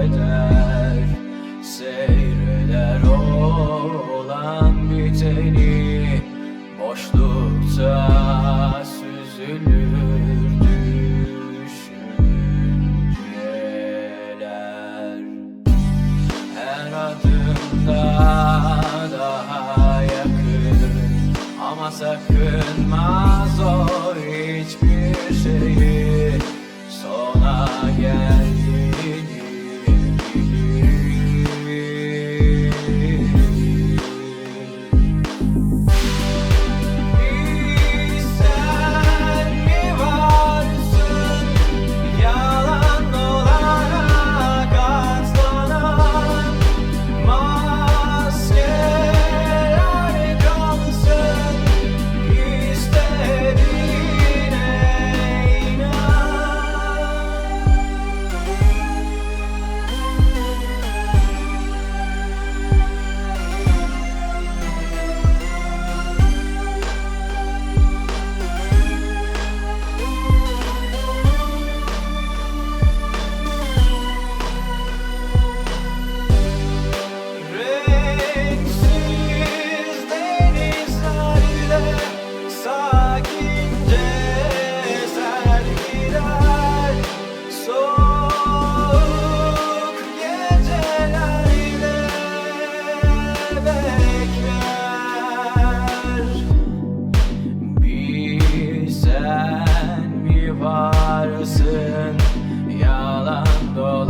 seyreder Seyreder olan biteni. Boşlukta süzülür düşünceler. Her adımda daha yakın Ama sakınmaz o hiçbir şeyi. Sona geldi. Mi varsın. Yalan dolana